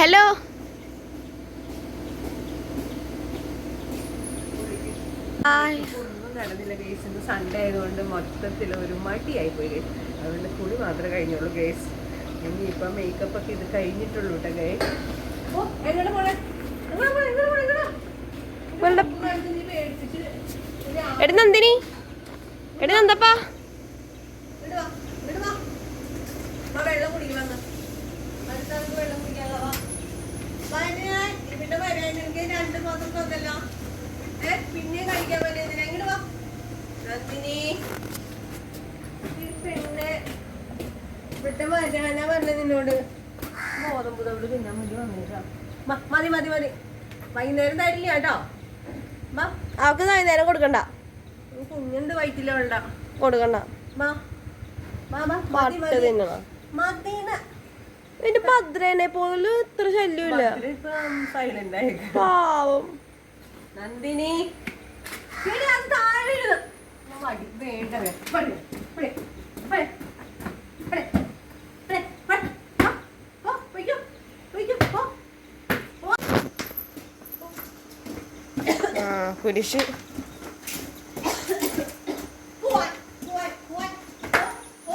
Hello. നടന്നില്ല guys ഇന്ന് Sunday ആയതുകൊണ്ട് മൊത്തത്തിൽ ഒരു മടിയായി പോയി ഗേസ് അതുകൊണ്ട് കുളി മാത്രമേ കഴിഞ്ഞുള്ളൂ ഗേസ് ഇനി ഇപ്പം മേക്കപ്പ് ഒക്കെ ഇത് കഴിഞ്ഞിട്ടുള്ളൂ കേട്ടോ ഗേസ് എടി നന്ദിനി. എടി നന്ദപ്പാ ഇങ്ങോട്ട് വാ, ഇങ്ങോട്ട് വാ. വാ, വെള്ളം കുടിക്കണം എന്ന്. അടുത്ത ആൾക്ക് വെള്ളം കുടിക്കാനുള്ള വാ. വാ, ഇനി ഞാൻ ഇവിടെ വരാൻ എനിക്ക് രണ്ട് മാസം തന്നല്ലോ ഏ പിന്നെ കഴിക്കാൻ പറ്റിയ എന്തിനാ ഇങ്ങോട്ട് വാ നന്ദിനി ഈ പെണ്ണ് ഇവിടെ വരാനാ പറഞ്ഞ നിന്നോട്. ബോധം പുതവിടെ തിന്നാൻ വേണ്ടി വന്നേക്കാം മ- മതി മതി മതി. വൈകുന്നേരം തരില്ല കേട്ടോ. വാ. അവൾക്ക് വൈകുന്നേരം കൊടുക്കണ്ട. കുഞ്ഞുണ്ട് വയറ്റില്ല വേണ്ട കൊടുക്കണ്ട. ഭദ്രനെ പോലും ഇത്ര ശല്യമില്ല. പാവം. നന്ദിനി. താഴെ. വേണ്ട വേ. പടി, പടി, പടി, പടി, പടി, പടി. ആ, പോ, പൊയ്ക്കോ, പൊയ്ക്കോ, പോ. ആ കുരിശ് പോവാൻ, പോവാൻ, പോവാൻ. പോ,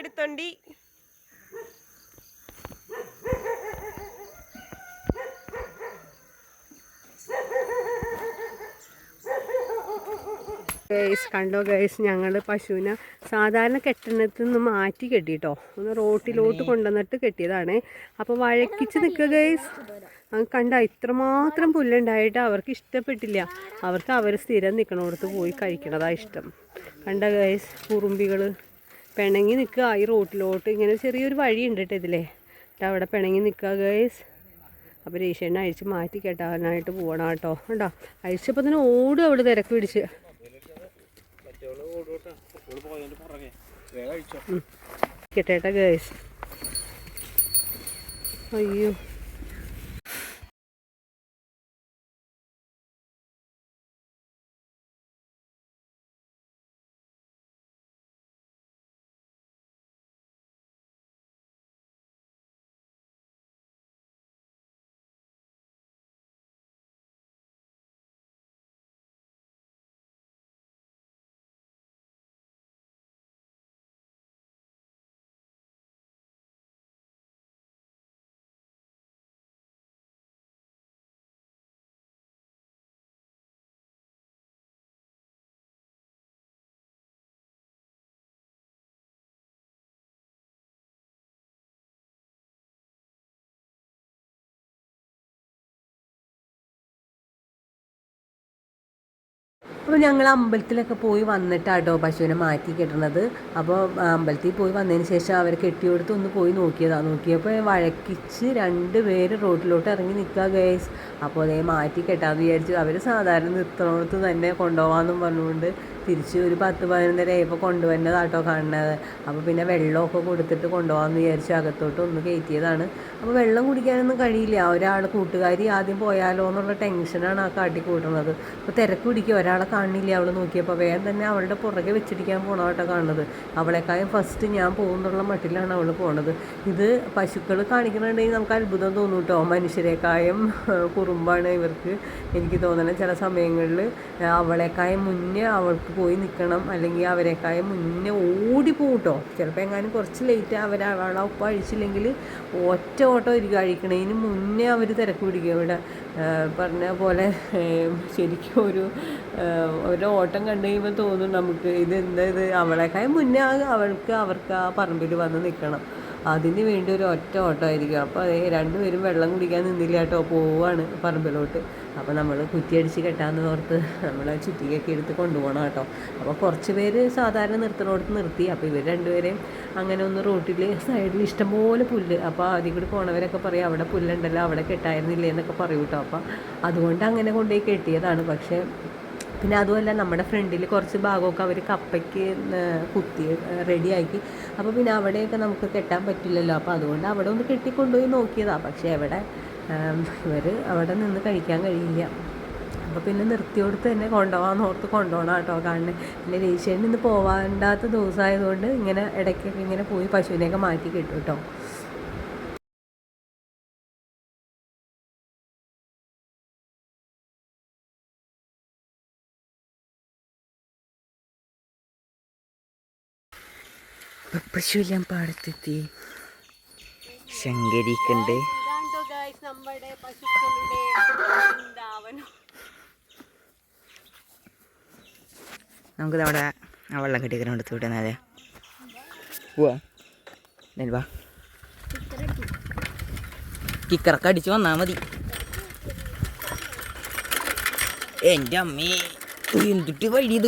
എടുത്തോണ്ടി. ഗൈസ് കണ്ടോ ഗൈസ് ഞങ്ങൾ പശുവിനെ സാധാരണ കെട്ടണത്തിൽ നിന്ന് മാറ്റി കെട്ടിട്ടോ. ഒന്ന് റോട്ടിലോട്ട് കൊണ്ടുവന്നിട്ട് കെട്ടിയതാണ്. അപ്പോൾ വഴക്കിച്ച് നിൽക്കുക ഗൈസ്. കണ്ട ഇത്രമാത്രം പുല്ലുണ്ടായിട്ട് അവർക്ക് ഇഷ്ടപ്പെട്ടില്ല. അവർക്ക് അവർ സ്ഥിരം നിൽക്കണോടത്ത് പോയി കഴിക്കണതാണ് ഇഷ്ടം. കണ്ട ഗൈസ് കുറുമ്പികൾ പിണങ്ങി നിൽക്കുക ഈ റോട്ടിലോട്ട്. ഇങ്ങനെ ചെറിയൊരു വഴിയുണ്ട് കേട്ടോ ഇതിലേ. കേട്ടോ അവിടെ പിണങ്ങി നിൽക്കുക ഗേസ് അപ്പോൾ രേഷേനെ അഴിച്ച് മാറ്റി കെട്ടാനായിട്ട് പോകണം കേട്ടോ. കേട്ടോ അഴിച്ചപ്പോൾ തന്നെ ഓടും അവിടെ തിരക്ക് പിടിച്ച്. കേട്ടേട്ടാ ഗേസ് അയ്യോ. അപ്പോൾ ഞങ്ങൾ അമ്പലത്തിലൊക്കെ പോയി വന്നിട്ടാട്ടോ പശുവിനെ മാറ്റി കെട്ടണത്. അപ്പോൾ അമ്പലത്തിൽ പോയി വന്നതിന് ശേഷം അവരെ കെട്ടിയെടുത്ത് ഒന്ന് പോയി നോക്കിയതാണ് നോക്കിയപ്പോൾ വഴക്കിച്ച് രണ്ട് പേര് റോഡിലോട്ട് ഇറങ്ങി നിൽക്കുക ഗേസ്. അപ്പോൾ അതേ മാറ്റി കെട്ടാമെന്ന് വിചാരിച്ചു അവർ സാധാരണ നിർത്തണോടത്ത് തന്നെ കൊണ്ടുപോകാമെന്നും പറഞ്ഞുകൊണ്ട് തിരിച്ച് ഒരു പത്ത് പതിനൊന്നര ആയപ്പോൾ കൊണ്ടുവന്നതാട്ടോ കാണുന്നത്. അപ്പോൾ പിന്നെ വെള്ളമൊക്കെ കൊടുത്തിട്ട് കൊണ്ടുപോകാമെന്ന് വിചാരിച്ച് അകത്തോട്ട് ഒന്ന് കയറ്റിയതാണ്. അപ്പോൾ വെള്ളം കുടിക്കാനൊന്നും കഴിയില്ല. ഒരാൾ കൂട്ടുകാരി ആദ്യം പോയാലോ എന്നുള്ള ടെൻഷനാണ് ആ കാട്ടി കൂട്ടുന്നത് അപ്പോൾ തിരക്ക് പിടിക്കുക ഒരാളെ കാണില്ല അവൾ നോക്കിയപ്പോൾ വേഗം തന്നെ അവളുടെ പുറകെ വെച്ചിരിക്കാൻ പോണോട്ടോ കാണുന്നത്. അവളെക്കാളും ഫസ്റ്റ് ഞാൻ പോകുന്നുള്ള മട്ടിലാണ് അവൾ പോണത്. ഇത് പശുക്കൾ കാണിക്കുന്നുണ്ടെങ്കിൽ നമുക്ക് അത്ഭുതം തോന്നും കേട്ടോ. മനുഷ്യരെക്കായും കുറുമ്പാണ് ഇവർക്ക് എനിക്ക് തോന്നണം. ചില സമയങ്ങളിൽ അവളെക്കായും മുന്നേ അവൾക്ക് പോയി നിൽക്കണം അല്ലെങ്കിൽ അവരെക്കായ മുന്നേ ഓടിപ്പോവും കേട്ടോ ചിലപ്പോൾ എങ്ങാനും കുറച്ച് ലേറ്റ് അവർ അവളെ ഒപ്പം അഴിച്ചില്ലെങ്കിൽ ഒറ്റ ഓട്ടോ ഇരിക്കും അഴിക്കണതിന് മുന്നേ അവർ തിരക്ക് പിടിക്കും ഇവിടെ. പറഞ്ഞ പോലെ ശരിക്കും ഒരു ഒരു ഓട്ടം കണ്ടു കഴിയുമ്പോൾ തോന്നും നമുക്ക് ഇത് എന്താ ഇത്? അവളെക്കായ മുന്നേ അവൾക്ക് അവർക്ക് ആ പറമ്പിൽ വന്ന് നിൽക്കണം അതിന് വേണ്ടി ഒരു ഒറ്റ ഓട്ടമായിരിക്കും. അപ്പോൾ അതേ രണ്ടുപേരും വെള്ളം കുടിക്കാൻ നിന്നില്ല കേട്ടോ പോവാണ് പറമ്പിലോട്ട്. അപ്പോൾ നമ്മൾ കുറ്റിയടിച്ച് കെട്ടാന്ന് ഓർത്ത് നമ്മൾ ചുറ്റിയൊക്കെ എടുത്ത് കൊണ്ടുപോകണം കേട്ടോ. അപ്പോൾ കുറച്ച് പേര് സാധാരണ നിർത്തണോടത്ത് നിർത്തി. അപ്പോൾ ഇവർ രണ്ടുപേരെയും അങ്ങനെ ഒന്ന് റോട്ടിൽ സൈഡിൽ ഇഷ്ടംപോലെ പുല്ല്. അപ്പോൾ അതിൽ കൂടി പോണവരൊക്കെ പറയും അവിടെ പുല്ലുണ്ടല്ലോ അവിടെ കെട്ടായിരുന്നില്ലേ എന്നൊക്കെ പറയും അപ്പോൾ അതുകൊണ്ട് അങ്ങനെ കൊണ്ടുപോയി കെട്ടിയതാണ്. പക്ഷേ പിന്നെ അതുമല്ല നമ്മുടെ ഫ്രണ്ടിൽ കുറച്ച് ഭാഗമൊക്കെ അവർ കപ്പയ്ക്ക് കുത്തി റെഡിയാക്കി. അപ്പോൾ പിന്നെ അവിടെയൊക്കെ നമുക്ക് കെട്ടാൻ പറ്റില്ലല്ലോ. അപ്പോൾ അതുകൊണ്ട് അവിടെ ഒന്ന് കെട്ടിക്കൊണ്ടുപോയി നോക്കിയതാണ് പക്ഷേ അവിടെ ഇവർ അവിടെ നിന്ന് കഴിക്കാൻ കഴിയില്ല. അപ്പോൾ പിന്നെ നിർത്തിയോടുത്ത് തന്നെ കൊണ്ടുപോകാൻ ഓർത്ത് കൊണ്ടുപോകണം കേട്ടോ. കാരണം പിന്നെ രജിസ്റ്റേഷൻ നിന്ന് പോകാണ്ടാത്ത ദിവസമായതുകൊണ്ട് ഇങ്ങനെ ഇടയ്ക്കൊക്കെ ഇങ്ങനെ പോയി പശുവിനെയൊക്കെ മാറ്റി കിട്ടും കേട്ടോ. പശുവെല്ലാം പാടത്തെത്തി. ശങ്കരിക്കണ്ട് നമ്മുടെ നമുക്കിത് അവിടെ ആ വെള്ളം കെട്ടിക്കണം എടുത്ത് വിടുന്നാലേ പോവാ നെൽവാ കിക്കറൊക്കെ അടിച്ച് വന്നാൽ മതി. എന്റെ അമ്മേ എന്തിട്ട് വഴി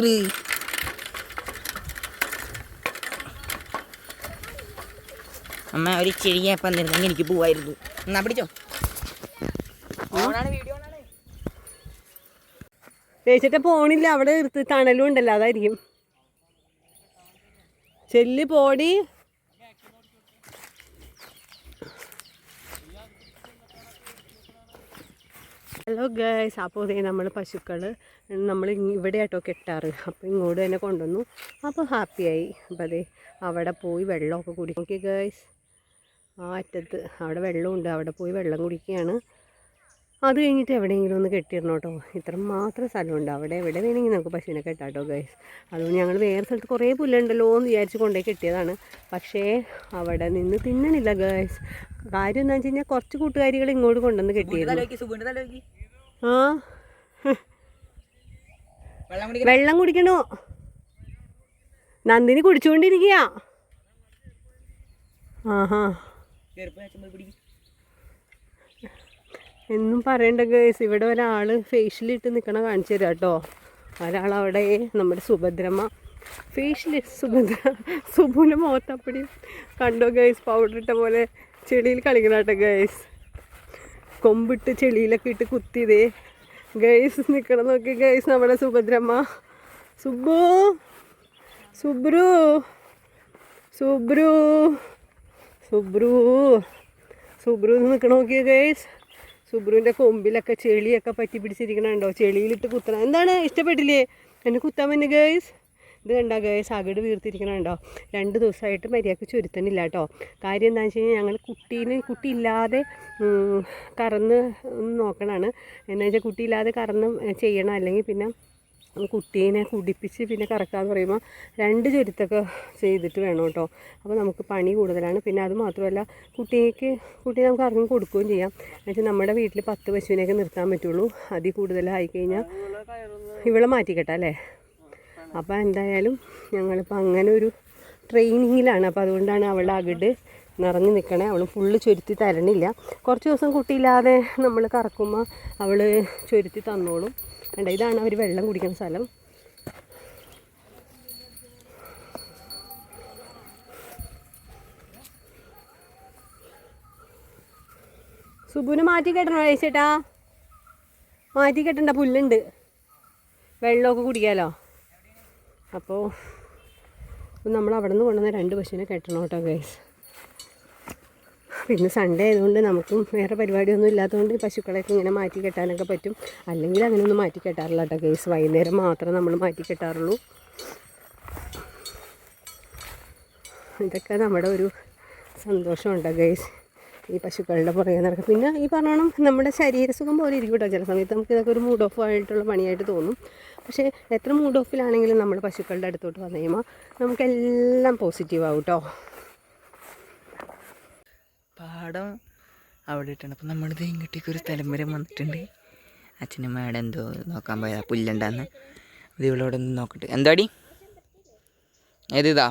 അമ്മ ഒരു ചെറിയ പന്നിരുന്നെങ്കിൽ എനിക്ക് പോവായിരുന്നു. എന്നാ പിടിച്ചോ. ചേച്ചിട്ട് പോണില്ല അവിടെ എടുത്ത് തണലും ഉണ്ടല്ലോ അതായിരിക്കും. ചെല്ല് പോടി. ഹലോ ഗേസ് അപ്പോൾ ഇതേ നമ്മൾ പശുക്കൾ നമ്മൾ ഇവിടെ ആട്ടോ കെട്ടാറ്. അപ്പോൾ ഇങ്ങോട്ട് തന്നെ കൊണ്ടുവന്നു. അപ്പോൾ ഹാപ്പിയായി അപ്പോൾ അതെ അവിടെ പോയി വെള്ളമൊക്കെ കുടിക്കും ഓക്കെ ഗൈസ് ആ അറ്റത്ത് അവിടെ വെള്ളമുണ്ട്. അവിടെ പോയി വെള്ളം കുടിക്കുകയാണ്. അത് കഴിഞ്ഞിട്ട് എവിടെയെങ്കിലും ഒന്ന് കെട്ടിയിടണം കേട്ടോ. ഇത്ര മാത്രം സ്ഥലമുണ്ട്. അവിടെ എവിടെ വേണമെങ്കിൽ നമുക്ക് പശുവിനെ കെട്ടാം കേട്ടോ ഗൈസ് അതുകൊണ്ട് ഞങ്ങൾ വേറെ സ്ഥലത്ത് കുറേ പുല്ലുണ്ടല്ലോ എന്ന് വിചാരിച്ച് കൊണ്ടുപോയി കെട്ടിയതാണ്. പക്ഷേ അവിടെ നിന്ന് തിന്നണില്ല ഗൈസ് കാര്യം എന്താണെന്ന് വെച്ച് കഴിഞ്ഞാൽ കുറച്ച് കൂട്ടുകാരികൾ ഇങ്ങോട്ട് കൊണ്ടുവന്ന് കെട്ടിയിരുന്നു. ആ. വെള്ളം കുടിക്കണോ? നന്ദിനി കുടിച്ചുകൊണ്ടിരിക്കുക. ആഹാ. എന്നും പറയണ്ട ഗേസ് ഇവിടെ ഒരാൾ ഫേഷ്യലിട്ട് നിൽക്കണ കാണിച്ചു തരാം കേട്ടോ അവിടെ നമ്മുടെ സുഭദ്രമ്മ. ഫേഷ്യൽ സുഭദ്ര സുബുവിന്റെ മുഖത്തപ്പടി കണ്ടോ ഗേസ് പൗഡർ ഇട്ട പോലെ ചെളിയിൽ കളിക്കണ കേട്ടോ ഗേസ് കൊമ്പിട്ട് ചെളിയിലൊക്കെ ഇട്ട് കുത്തിയതേ. ഗേസ് നിൽക്കണം നോക്കി ഗേസ് നമ്മുടെ സുഭദ്രമ്മ. സുബു സുബ്രു സുബ്രു സുബ്രു സുബ്രു നിൽക്കണ നോക്കിയ ഗൈസ് സുബ്രുവിന്റെ കൊമ്പിലൊക്കെ ചെളിയൊക്കെ പറ്റി പിടിച്ചിരിക്കണുണ്ടോ? ചെളിയിലിട്ട് കുത്തണം എന്താണ്? ഇഷ്ടപ്പെട്ടില്ലേ? എന്നെ കുത്താൻ പറ്റുന്ന ഗേസ് ഇത് കണ്ട ഗേസ് അകട് വീർത്തിരിക്കണുണ്ടോ? രണ്ട് ദിവസമായിട്ട് മര്യാദയ്ക്ക് ചുരുത്തണില്ല കേട്ടോ കാര്യം എന്താണെന്ന് വെച്ച് കഴിഞ്ഞാൽ ഞങ്ങൾ കുട്ടീനെ കുട്ടിയില്ലാതെ കറന്ന് നോക്കണമാണ് എന്നു വെച്ചാൽ കുട്ടിയില്ലാതെ കറന്ന് ചെയ്യണം അല്ലെങ്കിൽ പിന്നെ കുട്ടീനെ കുടിപ്പിച്ച് പിന്നെ കറക്കാന്ന് പറയുമ്പോൾ രണ്ട് ചുരുത്തൊക്കെ ചെയ്തിട്ട് വേണം കേട്ടോ. അപ്പോൾ നമുക്ക് പണി കൂടുതലാണ്. പിന്നെ അത് മാത്രമല്ല കുട്ടിക്ക് കുട്ടിയെ നമുക്ക് ഇറങ്ങി കൊടുക്കുകയും ചെയ്യാം. എന്നുവെച്ചാൽ നമ്മുടെ വീട്ടിൽ പത്ത് പശുവിനെയൊക്കെ നിർത്താൻ പറ്റുള്ളൂ. അതിൽ കൂടുതലായി കഴിഞ്ഞാൽ ഇവളെ മാറ്റിക്കട്ടെ അല്ലേ? അപ്പോൾ എന്തായാലും ഞങ്ങളിപ്പോൾ അങ്ങനെ ഒരു ട്രെയിനിങ്ങിലാണ് അപ്പോൾ അതുകൊണ്ടാണ് അവളുടെ അകിട് നിറഞ്ഞു നിൽക്കണേ അവൾ ഫുള്ള് ചുരുത്തി തരണില്ല. കുറച്ച് ദിവസം കുട്ടിയില്ലാതെ നമ്മൾ കറക്കുമ്പോൾ അവൾ ചുരുത്തി തന്നോളും. വേണ്ട ഇതാണ് അവർ വെള്ളം കുടിക്കുന്ന സ്ഥലം. സുബുന് മാറ്റി കെട്ടണോ ചേട്ടാ? മാറ്റി കെട്ടണ്ട പുല്ലുണ്ട്. വെള്ളമൊക്കെ കുടിക്കാലോ? അപ്പോൾ നമ്മൾ അവിടെ നിന്ന് കൊണ്ടുവന്ന രണ്ട് പശുവിനെ കെട്ടണം കേട്ടോ ഗൈസ് പിന്നെ സൺഡേ ആയതുകൊണ്ട് നമുക്കും വേറെ പരിപാടിയൊന്നും ഇല്ലാത്തതുകൊണ്ട് പശുക്കളെയൊക്കെ ഇങ്ങനെ മാറ്റി കെട്ടാനൊക്കെ പറ്റും. അല്ലെങ്കിൽ അങ്ങനെയൊന്നും മാറ്റി കെട്ടാറില്ല കേട്ടോ കേസ് വൈകുന്നേരം മാത്രമേ നമ്മൾ മാറ്റി കെട്ടാറുള്ളൂ. ഇതൊക്കെ നമ്മുടെ ഒരു സന്തോഷമുണ്ട് ഗൈസ് ഈ പശുക്കളുടെ പുറകെ നടക്കും. പിന്നെ ഈ പറഞ്ഞോണം നമ്മുടെ ശരീരസുഖം പോലെ ഇരിക്കും കേട്ടോ. ചില സമയത്ത് നമുക്ക് ഇതൊക്കെ ഒരു മൂഡ് ഓഫ് ആയിട്ടുള്ള പണിയായിട്ട് തോന്നും. പക്ഷേ എത്ര മൂഡ് ഓഫിലാണെങ്കിലും നമ്മൾ പശുക്കളുടെ അടുത്തോട്ട് വന്നു കഴിയുമ്പോൾ നമുക്കെല്ലാം പോസിറ്റീവ് ആവും കേട്ടോ. പാടം അവിടെ ഇട്ടാണ്. അപ്പം നമ്മളിത് ഇങ്ങോട്ടേക്ക് ഒരു സ്ഥലം വന്നിട്ടുണ്ട്. അച്ഛനും അവിടെ എന്തോ നോക്കാൻ പോയതാ പുല്ലുണ്ടാന്ന്. അത് ഇവളോടെ ഒന്ന് നോക്കട്ടെ. എന്താടി? ഏത് ഇതാ?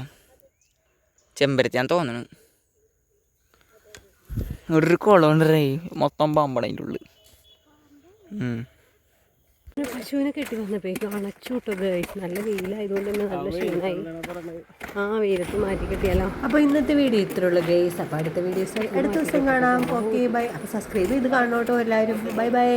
ചെമ്പരത്തി ഞാൻ തോന്നണു. ഇവിടെ ഒരു കുളമുണ്ടേ മൊത്തം പാമ്പാണ് അതിന്റെ ഉള്ളിൽ. പിന്നെ പശുവിനെ കെട്ടി വന്നപ്പോഴേക്കും അണച്ചു വിട്ടോ ഗൈസ് നല്ല വെയിലായതുകൊണ്ട് തന്നെ നല്ല ക്ഷീണമായി. ആ വെയിലത്ത് മാറ്റി കെട്ടിയാലോ? അപ്പോൾ ഇന്നത്തെ വീഡിയോ ഇത്രയുള്ള ഗേസ് അപ്പോൾ അടുത്ത വീഡിയോസ് അടുത്ത ദിവസം കാണാം. ഓക്കെ ബൈ അപ്പോൾ സബ്സ്ക്രൈബ് ചെയ്ത് കാണണം കേട്ടോ എല്ലാവരും. Bye bye